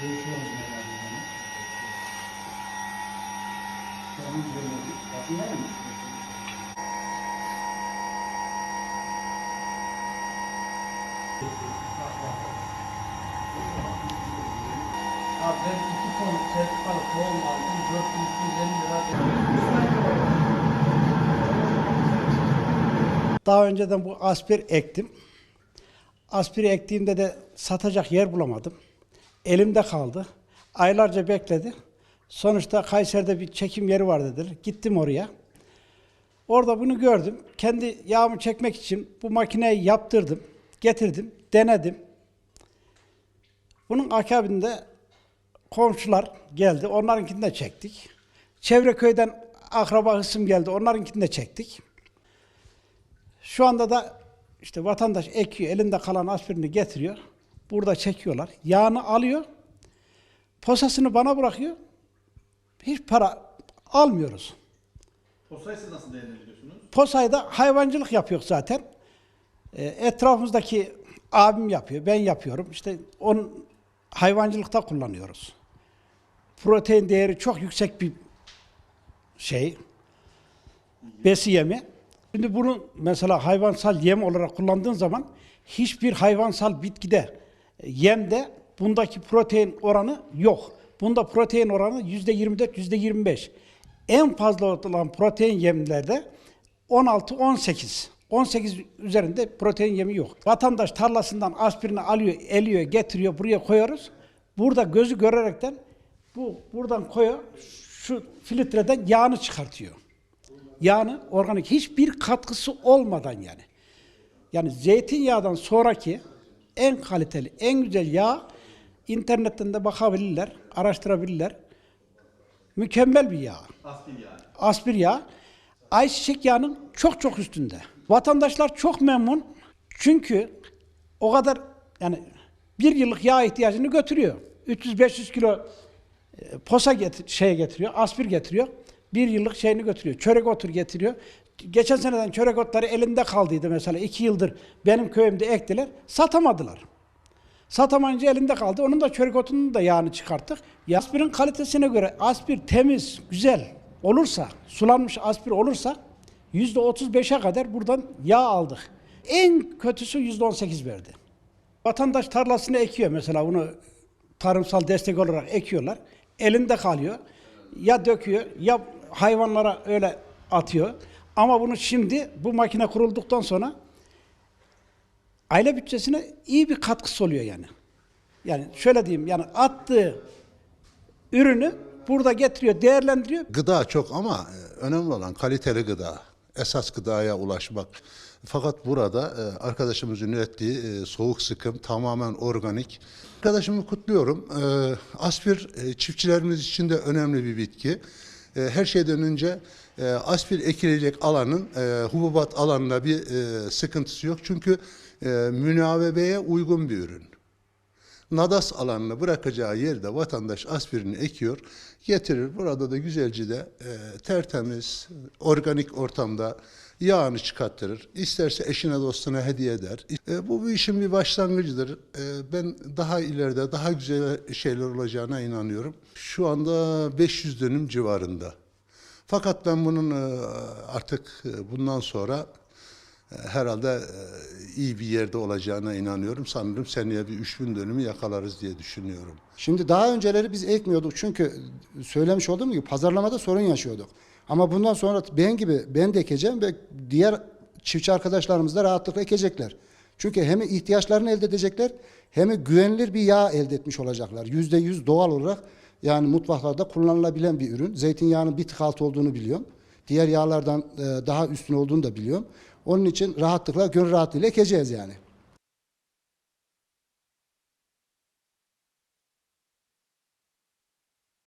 Görüşüyoruz beraber. Tamam Daha önceden bu aspir ektim. Aspiri ektiğimde de satacak yer bulamadım. Elimde kaldı. Aylarca bekledi. Sonuçta Kayseri'de bir çekim yeri var dediler. Gittim oraya. Orada bunu gördüm. Kendi yağımı çekmek için bu makineyi yaptırdım. Getirdim. Denedim. Bunun akabinde komşular geldi. Onlarınkini de çektik. Çevre köyden akraba hısım geldi. Onlarınkini de çektik. Şu anda da işte vatandaş ekiyor, elinde kalan aspirini getiriyor. Burada çekiyorlar. Yağını alıyor. Posasını bana bırakıyor. Hiç para almıyoruz. Posayı siz nasıl değerlendiriyorsunuz? Posayda hayvancılık yapıyor zaten. E, etrafımızdaki abim yapıyor, ben yapıyorum. İşte onun hayvancılıkta kullanıyoruz. Protein değeri çok yüksek bir şey. Besi yemi. Şimdi bunu mesela hayvansal yem olarak kullandığın zaman hiçbir hayvansal bitkide yemde bundaki protein oranı yok. Bunda protein oranı yüzde 24, yüzde 25. En fazla olan protein yemlerde 16-18. 18 üzerinde protein yemi yok. Vatandaş tarlasından aspirini alıyor, eliyor, getiriyor, buraya koyuyoruz. Burada gözü görerekten bu buradan koyuyor, şu filtreden yağını çıkartıyor. Yağını organik hiçbir katkısı olmadan yani. Yani zeytinyağından sonraki en kaliteli, en güzel yağ internetten de bakabilirler, araştırabilirler. Mükemmel bir yağ Aspir yani. aspir yağı ayçiçek yağının çok çok üstünde. Vatandaşlar çok memnun çünkü o kadar yani bir yıllık yağ ihtiyacını götürüyor. 300-500 kilo e, posa getir, şeye getiriyor, aspir getiriyor. Bir yıllık şeyini götürüyor. Çörek otur getiriyor. Geçen seneden çörek otları elinde kaldıydı mesela. iki yıldır benim köyümde ektiler. Satamadılar. Satamayınca elinde kaldı. Onun da çörek otunun da yağını çıkarttık. Aspirin kalitesine göre aspir temiz, güzel olursa, sulanmış aspir olursa yüzde 35'e kadar buradan yağ aldık. En kötüsü yüzde 18 verdi. Vatandaş tarlasını ekiyor mesela bunu tarımsal destek olarak ekiyorlar. Elinde kalıyor. Ya döküyor ya hayvanlara öyle atıyor. Ama bunu şimdi bu makine kurulduktan sonra aile bütçesine iyi bir katkısı oluyor yani. Yani şöyle diyeyim yani attığı ürünü burada getiriyor, değerlendiriyor. Gıda çok ama e, önemli olan kaliteli gıda. Esas gıdaya ulaşmak. Fakat burada e, arkadaşımızın ürettiği e, soğuk sıkım tamamen organik. Arkadaşımı kutluyorum. Aspir çiftçilerimiz için de önemli bir bitki. E, Her şeyden önce e, aspir ekilecek alanın e, hububat alanında bir e, sıkıntısı yok. Çünkü e, münavebeye uygun bir ürün. Nadas alanını bırakacağı yerde vatandaş aspirini ekiyor, getirir. Burada da güzelce de tertemiz, organik ortamda yağını çıkarttırır. İsterse eşine dostuna hediye eder. E, bu bir işin bir başlangıcıdır. E, ben daha ileride daha güzel şeyler olacağına inanıyorum. Şu anda 500 dönüm civarında. Fakat ben bunun e, artık e, bundan sonra e, herhalde iyi bir yerde olacağına inanıyorum. Sanırım seneye bir 3000 dönümü yakalarız diye düşünüyorum. Şimdi daha önceleri biz ekmiyorduk çünkü söylemiş olduğum gibi pazarlamada sorun yaşıyorduk. Ama bundan sonra ben gibi ben de ekeceğim ve diğer çiftçi arkadaşlarımız da rahatlıkla ekecekler. Çünkü hem ihtiyaçlarını elde edecekler hem güvenilir bir yağ elde etmiş olacaklar. Yüzde yüz doğal olarak yani mutfaklarda kullanılabilen bir ürün. Zeytinyağının bir tık altı olduğunu biliyorum. Diğer yağlardan e, daha üstün olduğunu da biliyorum. Onun için rahatlıkla, gönül rahatlığıyla ekeceğiz yani.